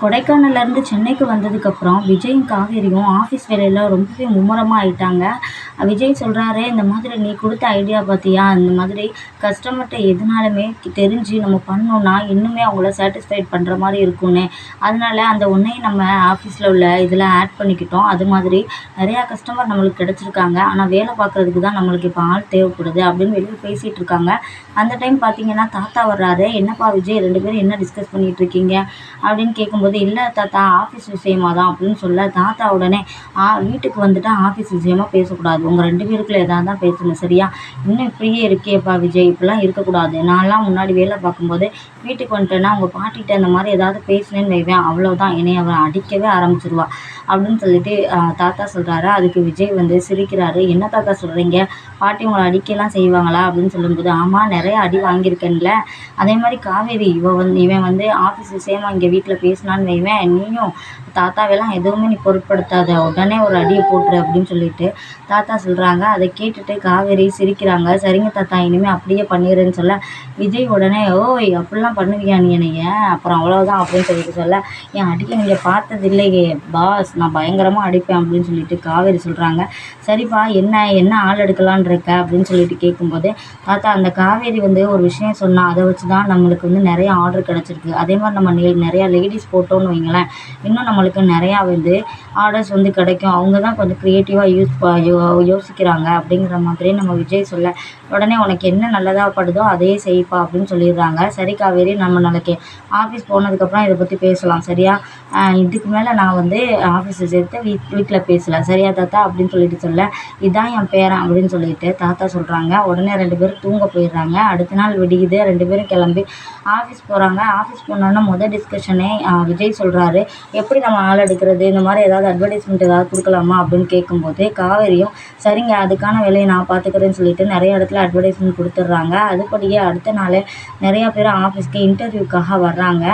கொடைக்கானல்லேருந்து சென்னைக்கு வந்ததுக்கப்புறம் விஜயும் காவேரியும் ஆஃபீஸ் வேலையில் ரொம்பவே மும்முரமாக ஆயிட்டாங்க. விஜய் சொல்கிறாரு இந்த மாதிரி நீ கொடுத்த ஐடியா பார்த்தியா இந்த மாதிரி கஸ்டமர்கிட்ட எதுனாலுமே தெரிஞ்சு நம்ம பண்ணோன்னா இன்னுமே அவங்கள சாட்டிஸ்ஃபைட் பண்ணுற மாதிரி இருக்கும்னு. அதனால அந்த ஒன்றையும் நம்ம ஆஃபீஸில் உள்ள இதில் ஆட் பண்ணிக்கிட்டோம். அது மாதிரி நிறையா கஸ்டமர் நம்மளுக்கு கிடச்சிருக்காங்க. ஆனால் வேலை பார்க்குறதுக்கு தான் நம்மளுக்கு இப்போ ஆள் தேவைப்படுது அப்படின்னு வெளியே பேசிகிட்டு இருக்காங்க. அந்த டைம் பார்த்தீங்கன்னா தாத்தா வர்றாரு. என்னப்பா விஜய் ரெண்டு பேரும் என்ன டிஸ்கஸ் பண்ணிகிட்டு இருக்கீங்க? அப்படின்னு கேட்கும்போது இல்லை தாத்தா ஆஃபீஸ் விஷயமா தான் அப்படின்னு சொல்ல தாத்தா உடனே ஆ வீட்டுக்கு வந்துட்டா ஆஃபீஸ் விஷயமா பேசக்கூடாது. உங்கள் ரெண்டு பேருக்குள்ள எதாவது தான் பேசணும் சரியா? இன்னும் இப்படியே இருக்கேப்பா விஜய். இப்படிலாம் இருக்கக்கூடாது. நான்லாம் முன்னாடி வேலை பார்க்கும்போது வீட்டுக்கு வந்துட்டேன்னா உங்கள் பாட்டிகிட்ட இந்த மாதிரி ஏதாவது பேசினேன்னு வைவேன். அவ்வளோதான் என்னை அவன் அடிக்கவே ஆரம்பிச்சிருவா. அப்படின்னு சொல்லிட்டு தாத்தா சொல்கிறாரு அதுக்கு விஜய் வந்து சிரிக்கிறாரு. என்ன தாத்தா சொல்கிறீங்க பாட்டி உங்களை அடிக்கலாம் செய்வாங்களா? அப்படின்னு சொல்லும்போது ஆமாம் நிறைய அடி வாங்கியிருக்கேன்ல. அதே மாதிரி காவேரி இவ வந்து இவன் வந்து ஆஃபீஸ் விஷயமா இங்கே வீட்டில் பேசினான்னு வைவேன் நீயும் தாத்தாவெல்லாம் எதுவுமே நீ பொருட்படுத்தாத. உடனே ஒரு அடியை போட்டுரு அப்படின்னு சொல்லிட்டு தாத்தா சொல்கிறாங்க அதை கேட்டுட்டு காவேரி சிரிக்கிறாங்க. சரிங்க தாத்தா இனிமேல் அப்படியே பண்ணிடுறேன்னு சொல்ல. விஜய் உடனே ஓய் அப்படிலாம் பண்ணுவியா நீ என்னைய? அப்புறம் அவ்வளோதான் அப்படின்னு சொல்லிட்டு சொல்ல. என் அடிக்க நீங்கள் பார்த்தது இல்லையே பாஸ். நான் பயங்கரமாக அடிப்பேன் அப்படின்னு சொல்லிட்டு காவேரி சொல்கிறாங்க சரிப்பா என்ன என்ன ஆள் எடுக்கலான் இருக்க? அப்படின்னு சொல்லிட்டு கேட்கும்போது தாத்தா அந்த காவேரி வந்து ஒரு விஷயம் சொன்னால் அதை வச்சு தான் நம்மளுக்கு வந்து நிறைய ஆர்டர் கிடச்சிருக்கு. அதே மாதிரி நம்ம நிறையா லேடிஸ் போட்டோன்னு வைங்களேன். இன்னும் நம்ம நம்மளுக்கு நிறையா வந்து ஆர்டர்ஸ் வந்து கிடைக்கும். அவங்க தான் கொஞ்சம் க்ரியேட்டிவாக யூஸ் ப யோ யோசிக்கிறாங்க அப்படிங்கிற மாதிரி நம்ம விஜய் சொல்ல உடனே உனக்கு என்ன நல்லதாக படுதோ அதையே செய்ப்பா அப்படின்னு சொல்லிடுறாங்க. சரி காவேரி நம்ம நாளைக்கு ஆஃபீஸ் போனதுக்கப்புறம் இதை பற்றி பேசலாம் சரியா? இதுக்கு மேலே நான் வந்து ஆஃபீஸை சேர்த்து வீட் வீட்டில் பேசலை சரியா தாத்தா? அப்படின்னு சொல்லிட்டு சொல்ல இதான் என் பேரன் அப்படின்னு சொல்லிட்டு தாத்தா சொல்கிறாங்க உடனே ரெண்டு பேரும் தூங்க போயிடுறாங்க. அடுத்த நாள் விடியுது. ரெண்டு பேரும் கிளம்பி ஆஃபீஸ் போகிறாங்க ஆஃபீஸ் போனோன்னா மொதல் டிஸ்கஷனே விஜய் சொல்கிறாரு எப்படி நம்ம ஆள் எடுக்கிறது? இந்த மாதிரி ஏதாவது அட்வர்டைஸ்மெண்ட் ஏதாவது கொடுக்கலாமா? அப்படின்னு கேட்கும்போது காவேரியும் சரிங்க அதுக்கான வேலையை நான் பார்த்துக்கிறேன்னு சொல்லிட்டு நிறைய இடத்துல அட்வர்டைஸ்மெண்ட் கொடுத்துட்றாங்க. அதுபடியே அடுத்த நாளே நிறையா பேர் ஆஃபீஸ்க்கு இன்டர்வியூக்காக வர்றாங்க.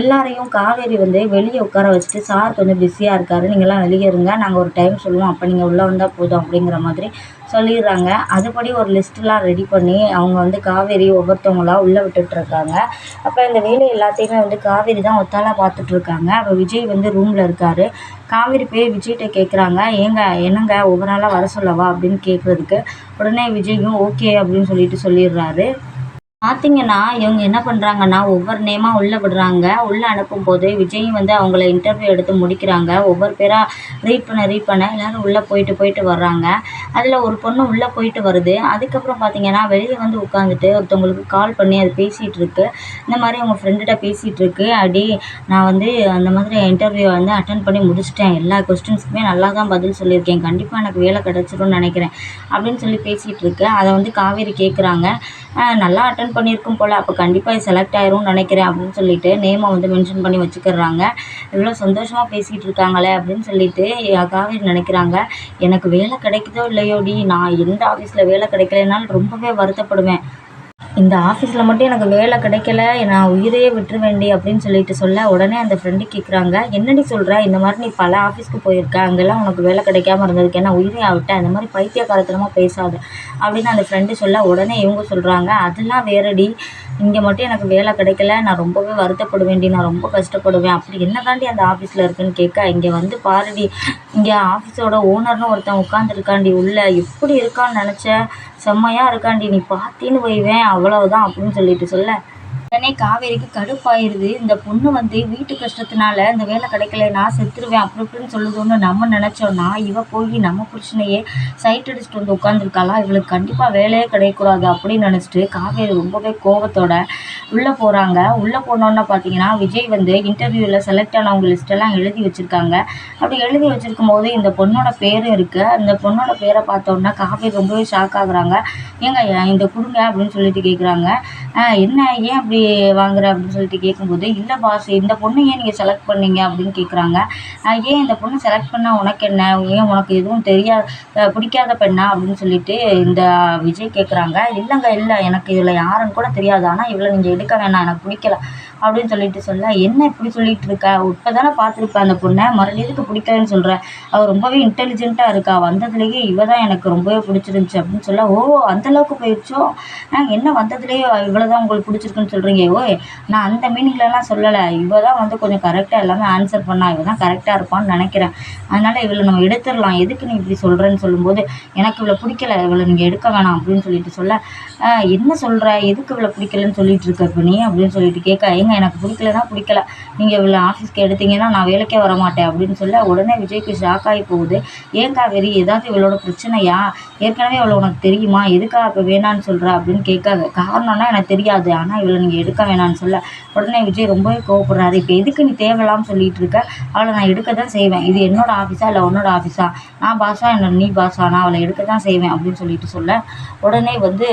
எல்லாரையும் காவேரி வந்து வெளியே உட்கார வச்சுட்டு சார் கொஞ்சம் பிஸியாக இருக்காரு. நீங்கள்லாம் வெளியே இருங்க நாங்கள் ஒரு டைம் சொல்லுவோம். அப்போ நீங்கள் உள்ளே வந்தால் போதும். அப்படிங்கிற மாதிரி சொல்லிடுறாங்க. அதுபடி ஒரு லிஸ்ட்லாம் ரெடி பண்ணி அவங்க வந்து காவேரி ஒவ்வொருத்தவங்களா உள்ளே விட்டுட்ருக்காங்க. அப்போ இந்த வேலை எல்லாத்தையுமே வந்து காவேரி தான் ஒத்தாலாக பார்த்துட்ருக்காங்க. அப்போ விஜய் வந்து ரூமில் இருக்கார். காவேரி போய் விஜய்கிட்ட கேட்குறாங்க ஏங்க என்னங்க ஒவ்வொரு நாளாக வர சொல்லவா அப்படின்னு கேட்குறதுக்கு உடனே விஜயும் ஓகே அப்படின்னு சொல்லிட்டு சொல்லிடுறாரு. பார்த்தீங்கன்னா இவங்க என்ன பண்ணுறாங்கன்னா ஒவ்வொரு நேமாக உள்ளே விடுறாங்க. உள்ளே அனுப்பும்போது விஜயும் வந்து அவங்கள இன்டர்வியூ எடுத்து முடிக்கிறாங்க. ஒவ்வொரு பேராக ரீட் பண்ண ரீட் பண்ண எல்லோரும் உள்ளே போயிட்டு போயிட்டு வர்றாங்க. அதில் ஒரு பொண்ணு உள்ளே போயிட்டு வருது. அதுக்கப்புறம் பார்த்தீங்கன்னா வெளியே வந்து உட்காந்துட்டு ஒருத்தவங்களுக்கு கால் பண்ணி அது பேசிகிட்ருக்கு இந்த மாதிரி அவங்க ஃப்ரெண்டுகிட்ட பேசிகிட்ருக்கு அடி நான் வந்து அந்த மாதிரி இன்டர்வியூ வந்து அட்டன் பண்ணி முடிச்சிட்டேன். எல்லா கொஸ்டின்ஸுக்குமே நல்லா தான் பதில் சொல்லியிருக்கேன். கண்டிப்பாக எனக்கு வேலை கிடச்சிரும்னு நினைக்கிறேன். அப்படின்னு சொல்லி பேசிகிட்டு அதை வந்து காவேரி கேட்குறாங்க நல்லா அட்டன் பண்ணியிருக்கும் போல் அப்போ கண்டிப்பாக செலக்ட் ஆயிரும்னு நினைக்கிறேன் அப்படின்னு சொல்லிட்டு நேமை வந்து மென்ஷன் பண்ணி வச்சுக்கிறாங்க. இவ்வளோ சந்தோஷமாக பேசிகிட்டு இருக்காங்களே அப்படின்னு சொல்லிட்டு காவேரி நினைக்கிறாங்க. எனக்கு வேலை கிடைக்குதோ இல்லையோடி நான் எந்த ஆஃபீஸில் வேலை கிடைக்கலனாலும் ரொம்பவே வருத்தப்படுவேன். இந்த ஆஃபீஸில் மட்டும் எனக்கு வேலை கிடைக்கல நான் உயிரையே விட்டுருவேன்டி அப்படின்னு சொல்லிட்டு சொல்ல உடனே அந்த ஃப்ரெண்டு கேட்குறாங்க என்னடி சொல்கிற இந்த மாதிரி நீ பல ஆஃபீஸ்க்கு போயிருக்க அங்கெல்லாம் உனக்கு வேலை கிடைக்காம இருந்ததுக்கு என்ன உயிரே ஆகிட்டேன் இந்த மாதிரி பைத்தியக்காரத்தனமாக பேசாத அப்படின்னு அந்த ஃப்ரெண்டு சொல்ல உடனே இவங்க சொல்கிறாங்க அதெல்லாம் வேறடி. இங்கே மட்டும் எனக்கு வேலை கிடைக்கல. நான் ரொம்பவே வருத்தப்படுவேன்டி. நான் ரொம்ப கஷ்டப்படுவேன். அப்படி என்ன தாண்டி அந்த ஆஃபீஸில் இருக்குன்னு கேட்க இங்கே வந்து பாருடி இங்கே ஆஃபீஸோட ஓனர்னு ஒருத்தன் உட்காந்துருக்காண்டி உள்ளே எப்படி இருக்கான்னு நினச்சேன் செம்மையாக இருக்காண்டி நீ பார்த்தீன்னு வைவேன். அவ்வளவுதான் அப்படின்னு சொல்லிட்டு சொல்ல. உடனே காவேரிக்கு கடுப்பாயிருது. இந்த பொண்ணு வந்து வீட்டு கஷ்டத்தினால இந்த வேலை கிடைக்கலனா செத்துருவேன் அப்படி இப்படின்னு சொல்லுதுன்னு நம்ம நினச்சோன்னா இவ போய் நம்ம பிரச்சனையே சைட் அடிச்சுட்டு வந்து உட்காந்துருக்காளா இவளுக்கு கண்டிப்பாக வேலையே கிடைக்கக்கூடாது அப்படின்னு நினச்சிட்டு காவேரி ரொம்பவே கோபத்தோட உள்ளே போகிறாங்க உள்ளே போனோன்னு பார்த்தீங்கன்னா விஜய் வந்து இன்டர்வியூவில் செலக்ட் ஆனவங்க லிஸ்ட்டெல்லாம் எழுதி வச்சுருக்காங்க. அப்படி எழுதி வச்சுருக்கும் போது இந்த பொண்ணோட பேரும் இருக்குது அந்த பொண்ணோட பேரை பார்த்தோன்னா காவேரி ரொம்பவே ஷாக் ஆகுறாங்க. ஏங்க இந்த கொடுங்க அப்படின்னு சொல்லிட்டு கேட்குறாங்க என்ன ஏன் அப்படி வாங்குற அப்படின்னு சொல்லிட்டு கேட்கும்போது இல்லை பாஸ் இந்த பொண்ணு ஏன் நீங்கள் செலக்ட் பண்ணீங்க? அப்படின்னு கேட்குறாங்க ஏன் இந்த பொண்ணு செலக்ட் பண்ணால் உனக்கு என்ன? ஏன் உனக்கு எதுவும் தெரியாத பிடிக்காத பெண்ணா? அப்படின்னு சொல்லிட்டு இந்த விஜய் கேட்குறாங்க இல்லைங்க இல்லை எனக்கு இதில் யாருன்னு கூட தெரியாது. ஆனால் இவ்வளோ நீங்கள் எடுக்க வேணாம். எனக்கு பிடிக்கல. அப்படின்னு சொல்லிட்டு சொல்ல என்ன இப்படி சொல்லிட்டு இருக்க? இப்போ தானே பார்த்துருப்பேன் அந்த பொண்ணை. மறுபடியும் எதுக்கு பிடிக்கலன்னு சொல்கிறேன் அவள் ரொம்பவே இன்டெலிஜென்ட்டாக இருக்கா. வந்ததுலேயே இவ தான் எனக்கு ரொம்பவே பிடிச்சிருந்துச்சி. அப்படின்னு சொல்ல ஓ அந்தளவுக்கு போயிடுச்சோ என்ன வந்ததுலேயே இவ்வளோ தான் உங்களுக்கு பிடிச்சிருக்குன்னு சொல்கிறேன் சொல்கிறீங்க ஓய் நான் அந்த மீனிங்லலாம் சொல்லலை. இவ தான் வந்து கொஞ்சம் கரெக்டாக எல்லாமே ஆன்சர் பண்ணா இவ தான் கரெக்டாக இருப்பான்னு நினைக்கிறேன். அதனால் இவளை நம்ம எடுத்துடலாம். எதுக்கு நீ இப்படி சொல்கிறேன்னு சொல்லும்போது எனக்கு இவளை பிடிக்கல இவளை நீங்கள் எடுக்க வேணாம் அப்படின்னு சொல்லிட்டு சொல்ல என்ன சொல்கிற எதுக்கு இவளை பிடிக்கலன்னு சொல்லிட்டு இருக்க? இப்போ நீ அப்படின்னு சொல்லிட்டு கேட்க ஏங்க எனக்கு பிடிக்கலனா பிடிக்கல. நீங்கள் இவளை ஆஃபீஸ்க்கு எடுத்தீங்கன்னா நான் வேலைக்கே வர மாட்டேன். அப்படின்னு சொல்ல உடனே விஜய்க்கு ஷாக் ஆகி போகுது. ஏன் காவேரி ஏதாவது இவளோட பிரச்சனையா? ஏற்கனவே இவளை உனக்கு தெரியுமா? எதுக்கா இப்போ வேணான்னு சொல்கிற அப்படின்னு கேட்காது காரணம்னா எனக்கு தெரியாது. ஆனால் இவளை நீங்கள் எடுக்க வேணான்னு சொல்ல. உடனே விஜய் ரொம்பவே கோவப்படுறாரு. இப்போ எதுக்கு நீ தேவையில்லாமல் சொல்லிட்டு இருக்க? அவளை நான் எடுக்க தான் செய்வேன். இது என்னோட ஆஃபீஸா இல்லை உன்னோட ஆஃபீஸா நான் பாஸா என்ன நீ பாஸா நான் அவளை எடுக்க தான் செய்வேன் அப்படின்னு சொல்லிட்டு சொல்ல. உடனே வந்து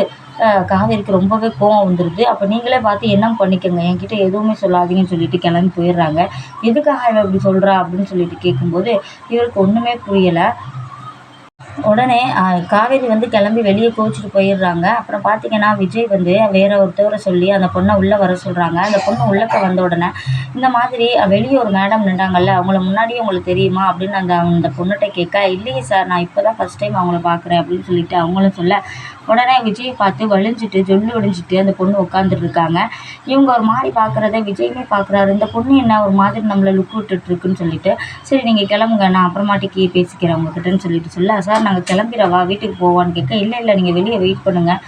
காவேரிக்கு ரொம்பவே கோவம் வந்துடுது அப்போ நீங்களே பார்த்து என்ன பண்ணிக்கோங்க? என்கிட்ட எதுவுமே சொல்லாதீங்கன்னு சொல்லிட்டு கிளம்பி போயிடுறாங்க. எதுக்காக இவன் இப்படி சொல்கிறா அப்படின்னு சொல்லிட்டு கேட்கும்போது இவருக்கு ஒன்றுமே புரியலை. உடனே காவேரி வந்து கிளம்பி வெளியே கோச்சிட்டு போயிடுறாங்க. அப்புறம் பார்த்தீங்கன்னா விஜய் வந்து வேற ஒருத்தவரை சொல்லி அந்த பொண்ணை உள்ளே வர சொல்கிறாங்க அந்த பொண்ணு உள்ளக்க வந்த உடனே இந்த மாதிரி வெளியே ஒரு மேடம் நின்றாங்கல்ல அவங்கள முன்னாடியே உங்களுக்கு தெரியுமா? அப்படின்னு அந்த அந்த பொண்ணுகிட்ட கேட்க இல்லையே சார் நான் இப்போ தான் ஃபஸ்ட் டைம் அவங்கள பார்க்குறேன் அப்படின்னு சொல்லிட்டு அவங்களும் சொல்ல உடனே விஜயை பார்த்து வலிஞ்சிட்டு ஜொல்லு ஒழிஞ்சிட்டு அந்த பொண்ணு உட்காந்துட்டு இருக்காங்க. இவங்க ஒரு மாதிரி பார்க்குறத விஜயுமே பார்க்குறாரு. இந்த பொண்ணு என்ன ஒரு மாதிரி நம்மளை லுக் விட்டுட்டு இருக்குன்னு சொல்லிட்டு சரி நீங்கள் கிளம்புங்க நான் அப்புறமாட்டிக்கு பேசிக்கிறேன் உங்ககிட்டன்னு சொல்லிட்டு சொல்ல சார் நாங்கள் கிளம்பிடவா? வீட்டுக்கு போவான்னு கேட்க இல்லை இல்லை நீங்கள் வெளியே வெயிட் பண்ணுங்கள்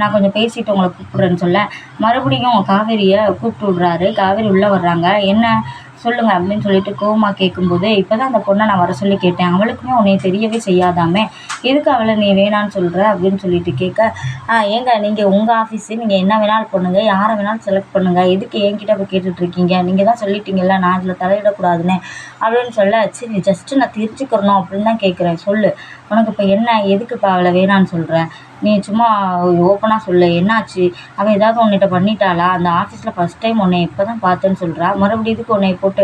நான் கொஞ்சம் பேசிட்டு உங்களை கூப்பிட்றேன்னு சொல்ல. மறுபடியும் காவேரியை கூப்பிட்டு விடுறாரு. காவேரி உள்ளே வர்றாங்க. என்ன? சொல்லுங்க அப்படின்னு சொல்லிட்டு கோவமாக கேட்கும்போது இப்போ தான் அந்த பொண்ணை நான் வர சொல்லி கேட்டேன். அவளுக்குமே உன்னை தெரியவே செய்யாதாமே. எதுக்கு அவளை நீ வேணான்னு சொல்கிற அப்படின்னு சொல்லிட்டு கேட்க "ஆ, ஏங்க நீங்கள் உங்கள் ஆஃபீஸு நீங்கள் என்ன வேணாலும் பண்ணுங்க. யாரை வேணாலும் செலக்ட் பண்ணுங்கள் எதுக்கு என்கிட்ட போய் கேட்டுட்ருக்கீங்க நீங்கள் தான் சொல்லிட்டீங்கல்ல நான் இதில் தலையிடக்கூடாதுன்னு. அப்படின்னு சொல்ல சரி ஜஸ்ட்டு நான் தெரிஞ்சுக்கிறணும் அப்படின்னு தான் கேட்குறேன் சொல்லு உனக்கு இப்போ என்ன? எதுக்கு இப்போ அவளை வேணான்னு சொல்கிறேன் நீ சும்மா ஓப்பனாக சொல்லு. என்னாச்சு? அவள் ஏதாவது உன்னிட்ட பண்ணிட்டாளா? அந்த ஆஃபீஸில் ஃபஸ்ட் டைம் உன்னை இப்போ தான் பார்த்தேன்னு சொல்கிறா மறுபடியும் இதுக்கு உன்னை போட்டு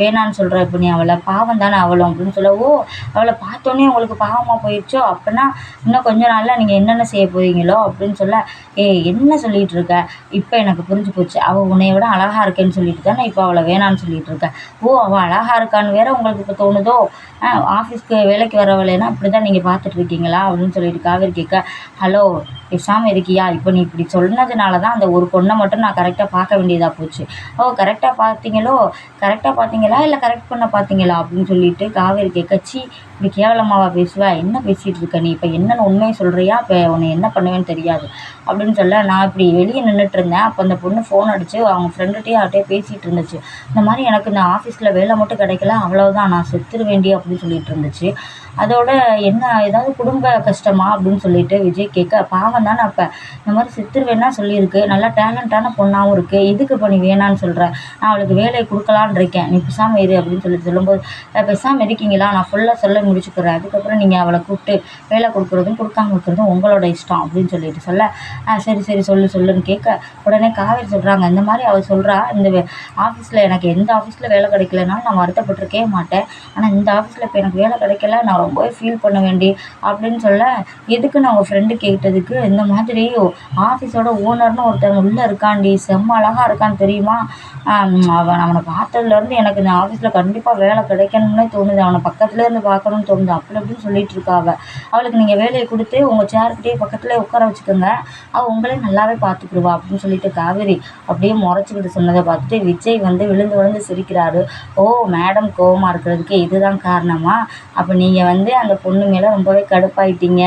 வேணான்னு சொல்கிற இப்போ நீ அவளை பாவம் தானே அவளும் அப்படின்னு சொல்ல ஓ அவளை பார்த்தோன்னே உங்களுக்கு பாவமாக போயிடுச்சோ அப்படின்னா இன்னும் கொஞ்ச நாளில் நீங்கள் என்னென்ன செய்ய போறீங்களோ? அப்படின்னு சொல்ல ஏய் என்ன சொல்லிகிட்டு இருக்க? இப்போ எனக்கு புரிஞ்சு போச்சு. அவள் உன்னை விட அழகா இருக்கேன்னு சொல்லிட்டு தானே இப்போ அவளை வேணான்னு சொல்லிட்டு இருக்க. ஓ அவள் அழகா இருக்கான்னு வேற உங்களுக்கு இப்போ தோணுதோ? ஆஃபீஸ்க்கு வேலைக்கு வரவளைனா இப்படி தான் நீங்கள் பார்த்துட்டு இருக்கீங்களா? அப்படின்னு சொல்லிட்டு காவேரி கேட்க ஹலோ பேசாமல் இருக்கியா? இப்போ நீ இப்படி சொன்னதுனால தான் அந்த ஒரு பொண்ணை மட்டும் நான் கரெக்டாக பார்க்க வேண்டியதாக போச்சு. ஓ கரெக்டாக பார்த்தீங்களோ? கரெக்டாக பார்த்தீங்களா? இல்லை கரெக்ட் பண்ண பார்த்தீங்களா? அப்படின்னு சொல்லிட்டு காவேரி கேட்க இப்படி கேவலமாவா பேசுவ? என்ன பேசிகிட்டு இருக்க நீ? இப்போ என்னென்னு உண்மையை சொல்கிறியா இப்போ உன்னை என்ன பண்ணுவேன்னு தெரியாது. அப்படின்னு சொல்ல நான் இப்படி வெளியே நின்றுட்டு இருந்தேன். அப்போ அந்த பொண்ணு ஃபோன் அடித்து அவங்க ஃப்ரெண்டுகிட்டயே அவட்டே பேசிகிட்டு இருந்துச்சு. இந்த மாதிரி எனக்கு இந்த ஆஃபீஸில் வேலை மட்டும் கிடைக்கல அவ்வளோதான் நான் செத்துரு வேண்டிய அப்படின்னு சொல்லிட்டு இருந்துச்சு. அதோட என்ன ஏதாவது குடும்ப கஷ்டமா அப்படின்னு சொல்லிட்டு விஜய் கேட்க பாவம் தானே அப்போ. இந்த மாதிரி செத்துருவேன்னா சொல்லியிருக்கு. நல்லா டேலண்டான பொண்ணாகவும் இருக்குது எதுக்கு இப்போ நீ வேணான்னு சொல்கிற நான் அவளுக்கு வேலையை கொடுக்கலான்னு இருக்கேன். நீ பேசாமல் இரு அப்படின்னு சொல்லி சொல்லும்போது "அஹ் பேசாமல் இருக்கீங்களா? நான் ஃபுல்லாக சொல்ல முடிச்சுக்கிறேன் அதுக்கப்புறம் நீங்கள் அவளை கூப்பிட்டு வேலை கொடுக்குறதும் கொடுக்காம இருக்கிறதும் உங்களோட இஷ்டம் அப்படின்னு சொல்லிட்டு சொல்ல. "ஆ சரி சரி சொல்லு சொல்லுன்னு கேட்க உடனே காவேரி சொல்கிறாங்க இந்த மாதிரி அவள் சொல்கிறா இந்த ஆஃபீஸில் எனக்கு எந்த ஆஃபீஸில் வேலை கிடைக்கலனாலும் நான் வருத்தப்பட்டிருக்கே மாட்டேன். ஆனால் இந்த ஆஃபீஸில் இப்போ எனக்கு வேலை கிடைக்கல நான் ரொம்பவே ஃபீல் பண்ண வேண்டி அப்படின்னு சொல்ல எதுக்கு நான் உங்கள் ஃப்ரெண்டு கேட்டதுக்கு? இந்த மாதிரி ஆஃபீஸோட ஓனர்னு ஒருத்தன் உள்ளே இருக்காண்டி செம்ம அழகாக இருக்கான்னு தெரியுமா? அவன் அவனை பார்த்ததுலேருந்து எனக்கு இந்த ஆஃபீஸில் கண்டிப்பாக வேலை கிடைக்கணும்னே தோணுது. அவனை பக்கத்துலேருந்து பார்க்கணும். பார்க்கணும்னு தோணுது. அப்படி அப்படின்னு சொல்லிட்டு இருக்கா அவள் அவளுக்கு நீங்கள் வேலையை கொடுத்து உங்கள் சேர்கிட்டே பக்கத்துலேயே உட்கார வச்சுக்கோங்க. அவள் உங்களே நல்லாவே பார்த்துக்கிடுவா அப்படின்னு சொல்லிட்டு காவேரி அப்படியே முறைச்சிக்கிட்டு சொன்னதை பார்த்துட்டு விஜய் வந்து விழுந்து விழுந்து சிரிக்கிறாரு. ஓ மேடம் கோவமாக இருக்கிறதுக்கு இதுதான் காரணமா? அப்போ நீங்கள் வந்து அந்த பொண்ணு மேலே ரொம்பவே கடுப்பாயிட்டீங்க.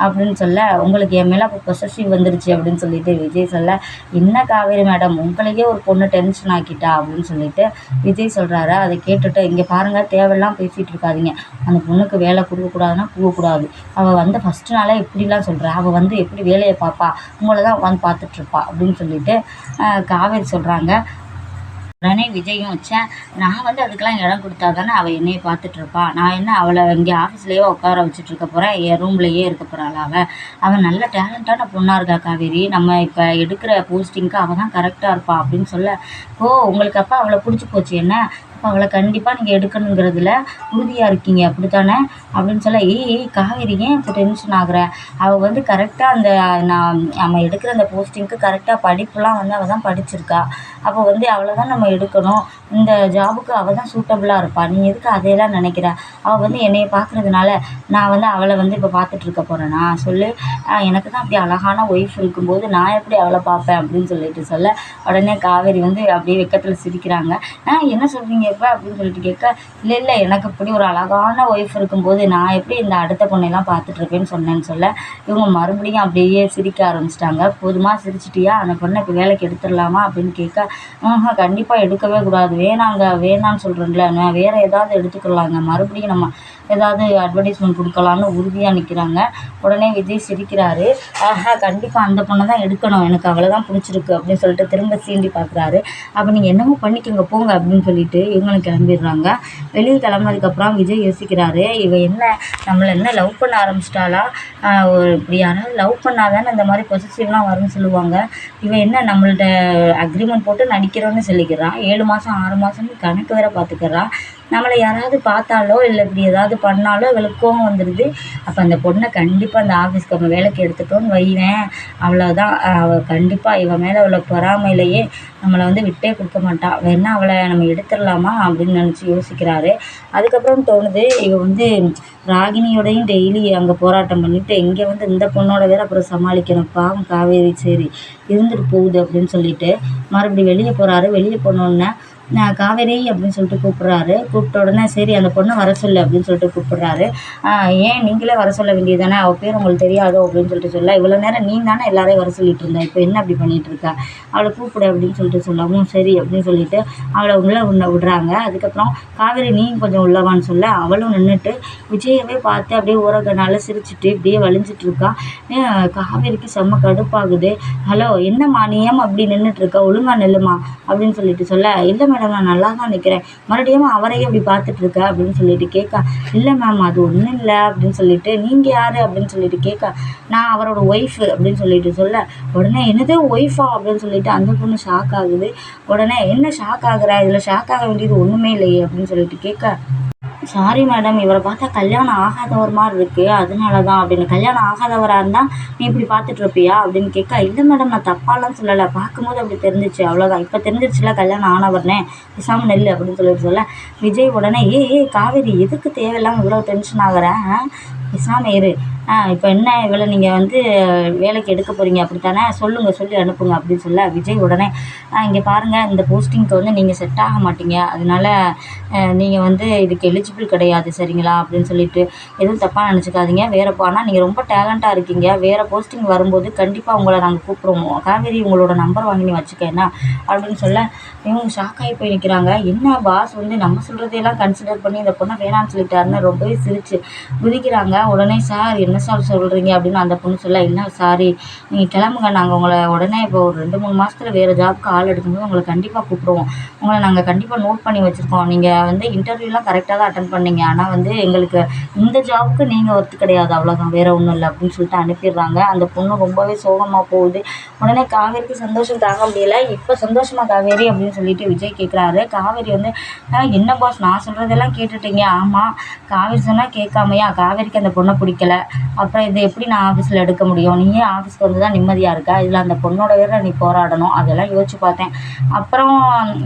அப்படின்னு சொல்ல உங்களுக்கு என் மேலே அப்போ பொசசிவ் வந்துருச்சு அப்படின்னு சொல்லிட்டு விஜய் சொல்ல என்ன காவேரி மேடம் உங்களையே ஒரு பொண்ணு டென்ஷன் ஆக்கிட்டா அப்படின்னு சொல்லிட்டு விஜய் சொல்கிறாரு அதை கேட்டுட்டு இங்கே பாருங்கள் தேவையெல்லாம் பேசிகிட்டு இருக்காதிங்க. அந்த பொண்ணுக்கு வேலை கொடுக்கக்கூடாதுன்னா கொடுக்கக்கூடாது அவள் வந்து ஃபஸ்ட்டு நாளே இப்படிலாம் சொல்கிறா அவள் வந்து எப்படி வேலையை பார்ப்பா உங்களை தான் உட்காந்து பார்த்துட்ருப்பா அப்படின்னு சொல்லிட்டு காவேரி சொல்கிறாங்க உடனே விஜயும் வச்சேன் நான் வந்து அதுக்கெல்லாம் இடம் கொடுத்தா தானே அவள் என்னையை பார்த்துட்டு இருப்பா நான் என்ன அவளை இங்கே ஆஃபீஸ்லேயே உட்கார வச்சுட்டு இருக்க போகிறேன் என் ரூம்லேயே இருக்க போகிறாள் அவள் அவள் நல்ல டேலண்டான பொண்ணாக இருக்கா காவேரி. நம்ம இப்போ எடுக்கிற போஸ்டிங்க்கு அவள் தான் கரெக்டாக இருப்பாள் அப்படின்னு சொல்ல ஓ உங்களுக்கு அப்போ அவளை பிடிச்சி போச்சு என்ன? அவளை கண்டிப்பாக நீங்கள் எடுக்கணுங்கிறதுல உறுதியாக இருக்கீங்க. அப்படித்தானே? அப்படின்னு சொல்ல ஏய் ஏய் காவேரி ஏன் இப்போ டென்ஷன் ஆகுற? அவள் வந்து கரெக்டாக அந்த நான் நம்ம எடுக்கிற அந்த போஸ்டிங்க்கு கரெக்டாக படிப்புலாம் வந்து அவள் தான் படிச்சிருக்கா. அப்போ வந்து அவளை தான் நம்ம எடுக்கணும். இந்த ஜாபுக்கு அவள் தான் சூட்டபுளாக இருப்பாள் நீ எதுக்கு அதையெல்லாம் நினைக்கிற? அவள் வந்து என்னையை பார்க்குறதுனால நான் வந்து அவளை வந்து இப்போ பார்த்துட்ருக்க போகிறேன்னா சொல்லு. எனக்கு தான் அப்படி அழகான ஒய்ஃப் இருக்கும்போது நான் எப்படி அவளை பார்ப்பேன் அப்படின்னு சொல்லிட்டு சொல்ல உடனே காவேரி வந்து அப்படியே வெக்கத்தில் சிரிக்கிறாங்க. ஆ என்ன சொல்கிறீங்க கேட்பேன் அப்படின்னு சொல்லிட்டு கேட்க இல்லை இல்லை எனக்கு இப்படி ஒரு அழகான ஒய்ஃப் இருக்கும்போது நான் எப்படி இந்த அடுத்த பொண்ணையெல்லாம் பார்த்துட்டு சொன்னேன்னு சொல்ல இவங்க மறுபடியும் அப்படியே சிரிக்க ஆரம்பிச்சிட்டாங்க. போதுமா சிரிச்சிட்டியா? அந்த பொண்ணை இப்போ வேலைக்கு எடுத்துடலாமா? அப்படின்னு கேட்க ஆஹா கண்டிப்பாக எடுக்கவே கூடாது. வேணாங்க வேணான்னு சொல்கிறேன்ல நான் வேறு ஏதாவது எடுத்துக்கலாங்க. மறுபடியும் நம்ம ஏதாவது அட்வர்டைஸ்மெண்ட் கொடுக்கலான்னு உறுதியாக நிற்கிறாங்க உடனே விஜய் சிரிக்கிறாரு. ஆஹா கண்டிப்பாக அந்த பொண்ணை தான் எடுக்கணும். எனக்கு அவளை தான் பிடிச்சிருக்கு அப்படின்னு சொல்லிட்டு திரும்ப சீண்டி பார்க்குறாரு அப்போ நீங்கள் என்னமோ பண்ணிக்கோங்க போங்க அப்படின்னு சொல்லிட்டு இவங்களும் கிளம்பிடுறாங்க. வெளியே கிளம்புனதுக்கப்புறம் விஜய் யோசிக்கிறாரு இவ என்ன? நம்மளை என்ன லவ் பண்ண ஆரம்பிச்சிட்டாளா? ஒரு இப்படியான லவ் பண்ணாதானே இந்த மாதிரி பொசிசிவ்லாம் வரும்னு சொல்லுவாங்க. இவன் என்ன நம்மள்ட்ட அக்ரிமெண்ட் போட்டு நடிக்கிறோன்னு சொல்லிக்கிறான் ஏழு மாதம் ஆறு மாதம்னு கணக்கு வேற பார்த்துக்கிறான் நம்மளை யாராவது பார்த்தாலோ இல்லை இப்படி ஏதாவது பண்ணாலோ இவளுக்கு கோவம் வந்துடுது அப்போ அந்த பொண்ணை கண்டிப்பாக அந்த ஆஃபீஸ்க்கு அவங்க வேலைக்கு எடுத்துட்டோன்னு வைவேன். அவ்வளோதான் அவள் கண்டிப்பாக இவன் மேலே உள்ள பொறாமையிலேயே நம்மளை வந்து விட்டே கொடுக்க மாட்டாள் வேணா அவளை நம்ம எடுத்துடலாமா அப்படின்னு நினச்சி யோசிக்கிறாரு. அதுக்கப்புறம் தோணுது இவ வந்து ராகினியோடையும் டெய்லி அங்கே போராட்டம் பண்ணிவிட்டு இங்கே வந்து இந்த பொண்ணோட வேற அப்புறம் சமாளிக்கணும். பாவம் காவேரி சரி இருந்துட்டு போகுது அப்படின்னு சொல்லிட்டு மறுபடியும் வெளியே போகிறாரு வெளியே போனோடனே நான் காவேரி அப்படின்னு சொல்லிட்டு கூப்பிட்றாரு. கூப்பிட்ட உடனே சரி அந்த பொண்ணை வர சொல்லு அப்படின்னு சொல்லிட்டு கூப்பிட்றாரு. ஏன் நீங்களே வர சொல்ல வேண்டியது தானே அவள் பேர் உங்களுக்கு தெரியாதோ அப்படின்னு சொல்லிட்டு சொல்ல. இவ்வளோ நேரம் நீ தானே எல்லாரையும் வர சொல்லிட்டு இருந்தா. இப்போ என்ன அப்படி பண்ணிகிட்டு இருக்கா? அவளை கூப்பிடு அப்படின்னு சொல்லிட்டு சொல்லவும் சரி அப்படின்னு சொல்லிட்டு அவளை உள்ளே உன்னை விடுறாங்க. அதுக்கப்புறம் காவேரி நீ கொஞ்சம் உள்ளவான்னு சொல்ல. அவளும் நின்றுட்டு விஜயவே பார்த்து அப்படியே ஊரகனால சிரிச்சுட்டு இப்படியே வலிஞ்சிட்டு இருக்கா. காவேரிக்கு செம்ம கடுப்பாகுது. ஹலோ என்னம்மா நீ அப்படி நின்றுட்டு இருக்கா? ஒழுங்கா நெல்லுமா அப்படின்னு சொல்லிட்டு சொல்ல. இல்லை மேடம் நான் நல்லா தான் நிற்கிறேன் மறுபடியும் அவரையே அப்படி பார்த்துட்டு இருக்க அப்படின்னு சொல்லிட்டு கேட்க இல்லை மேம் அது ஒன்றும் இல்லை அப்படின்னு சொல்லிட்டு நீங்கள் யார்? அப்படின்னு சொல்லிட்டு கேட்க நான் அவரோட ஒய்ஃபு அப்படின்னு சொல்லிட்டு சொல்ல உடனே என்னது ஒய்ஃபா அப்படின்னு சொல்லிட்டு அந்த பொண்ணு ஷாக் ஆகுது. உடனே என்ன ஷாக் ஆகுற? இதில் ஷாக் ஆக வேண்டியது ஒன்றுமே இல்லையே அப்படின்னு சொல்லிட்டு கேட்க சாரி மேடம் இவரை பார்த்தா கல்யாணம் ஆகாதவர் மாதிரி இருக்குது அதனால தான் அப்படின்னு. கல்யாணம் ஆகாதவராக இருந்தால் நீ இப்படி பார்த்துட்டு இருப்பியா அப்படின்னு கேட்க இல்லை மேடம் நான் தப்பாலாம் சொல்லலை. பார்க்கும்போது அப்படி தெரிஞ்சிச்சு. அவ்வளோதான் இப்போ தெரிஞ்சிருச்சுல கல்யாணம் ஆனவர்னே பேசாமல் நெல் அப்படின்னு சொல்லிட்டு சொல்ல. விஜய் உடனே ஏ ஏ காவேரி எதுக்கு தேவையில்லாமல் இவ்வளோ டென்ஷன் ஆகுறேன் பேசாமல் இரு. ஆ இப்போ என்ன இவளை நீங்கள் வந்து வேலைக்கு எடுக்க போகிறீங்க அப்படி தானே சொல்லுங்கள் சொல்லி அனுப்புங்க அப்படின்னு சொல்ல விஜய் உடனே இங்கே பாருங்கள் இந்த போஸ்டிங்க்கு வந்து நீங்கள் செட் ஆக மாட்டீங்க. அதனால நீங்கள் வந்து இதுக்கு எலிஜிபிள் கிடையாது சரிங்களா? அப்படின்னு சொல்லிட்டு எதுவும் தப்பாக நினச்சிக்காதீங்க. வேறு ஆனால் நீங்கள் ரொம்ப டேலண்ட்டாக இருக்கீங்க. வேறு போஸ்டிங் வரும்போது கண்டிப்பாக உங்களை நாங்கள் கூப்பிடுவோம். காவேரி உங்களோட நம்பர் வாங்கி நீ வச்சுக்க என்ன? அப்படின்னு சொல்ல இவங்க ஷாக் ஆகி போய் நிற்கிறாங்க என்ன பாஸ் வந்து நம்ம சொல்கிறதையெல்லாம் கன்சிடர் பண்ணி இந்த பொண்ணை வேணான்னு சொல்லிட்டாருன்னு ரொம்பவே சிரிச்சு குதிக்கிறாங்க. உடனே சார் என்ன சார் சொல்கிறீங்க அப்படின்னு அந்த பொண்ணு சொல்ல இல்லை சாரி நீங்கள் கிளம்புங்க. நாங்கள் உங்களை உடனே இப்போ ஒரு ரெண்டு மூணு மாதத்துல வேறு ஜாப்க்கு ஆள் எடுக்கும்போது உங்களை கண்டிப்பாக கூப்பிடுவோம். உங்களை நாங்கள் கண்டிப்பாக நோட் பண்ணி வச்சுருக்கோம். நீங்கள் வந்து இன்டர்வியூலாம் கரெக்டாக தான் அட்டன் பண்ணீங்க. ஆனால் வந்து எங்களுக்கு இந்த ஜாப்க்கு நீங்கள் ஒர்த்து கிடையாது. அவ்வளோதான் வேறு ஒன்றும் இல்லை அப்படின்னு சொல்லிட்டு அனுப்பிடுறாங்க. அந்த பொண்ணு ரொம்பவே சோகமாக போகுது. உடனே காவேரிக்கு சந்தோஷம் தாங்க முடியல. இப்போ சந்தோஷமாக காவேரி அப்படின்னு சொல்லிட்டு விஜய் கேட்குறாரு காவேரி வந்து என்ன பாஸ் நான் சொல்கிறதெல்லாம் கேட்டுட்டீங்க. ஆமாம் காவேரி சொன்னால் கேட்காமையா? காவேரிக்கு அந்த பொண்ணை பிடிக்கல. அப்புறம் இதை எப்படி நான் ஆஃபீஸில் எடுக்க முடியும்? நீயே ஆஃபீஸ்க்கு வந்து தான் நிம்மதியாக இருக்கா? இதில் அந்த பொண்ணோட வேற நீ போராடணும். அதெல்லாம் யோசிச்சு பார்த்தேன். அப்புறம்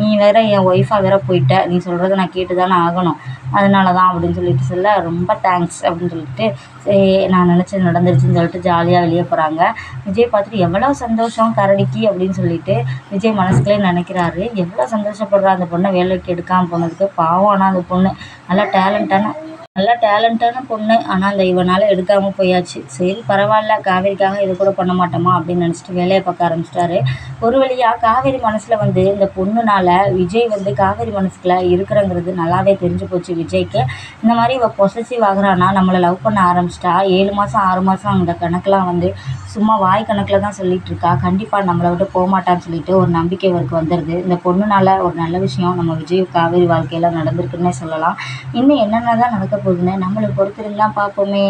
நீ வேற என் ஒய்ஃபாக வேற போயிட்ட. நீ சொல்கிறத நான் கேட்டு தானே ஆகணும். அதனால தான் அப்படின்னு சொல்லிட்டு சொல்ல ரொம்ப தேங்க்ஸ் அப்படின்னு சொல்லிட்டு சரி நான் நினச்சது நடந்துருச்சுன்னு சொல்லிட்டு ஜாலியாக வெளியே போகிறாங்க விஜய் பார்த்துட்டு எவ்வளோ சந்தோஷம் கரடிக்கு? அப்படின்னு சொல்லிட்டு விஜய் மனசுக்குள்ளே நினைக்கிறாரு. எவ்வளோ சந்தோஷப்படுறா அந்த பொண்ணை வேலைக்கு எடுக்காமல் போனதுக்கு? பாவம் ஆனால் அந்த பொண்ணு. நல்லா டேலண்ட்டான நல்ல டேலண்ட்டான பொண்ணு. ஆனால் அந்த இவனால் எடுக்காமல் போயாச்சு. சரி பரவாயில்ல. காவேரிக்காக இது கூட பண்ண மாட்டோமா? அப்படின்னு நினச்சிட்டு வேலையை பார்க்க ஆரம்பிச்சிட்டாரு. ஒரு வழியாக காவேரி மனசில் வந்து இந்த பொண்ணுனால் விஜய் வந்து காவேரி மனசுக்குள்ள இருக்கிறங்கிறது நல்லாவே தெரிஞ்சு போச்சு விஜய்க்கு. இந்த மாதிரி இவள் பொசசிவ் ஆகுறான்னா நம்மளை லவ் பண்ண ஆரம்பிச்சிட்டா? ஏழு மாதம் ஆறு மாதம் அந்த கணக்கெலாம் வந்து சும்மா வாய் கணக்கில் தான் சொல்லிகிட்டு இருக்கா கண்டிப்பாக நம்மளை விட்டு போக மாட்டான்னு சொல்லிட்டு ஒரு நம்பிக்கை இவருக்கு வந்துடுது இந்த பொண்ணுனால் ஒரு நல்ல விஷயம் நம்ம விஜய் காவேரி வாழ்க்கையில் நடந்திருக்குன்னே சொல்லலாம். இன்னும் என்னென்ன தான் நடக்க போகுதுன்னு நம்மளை பொறுத்திருந்து பார்ப்போமே.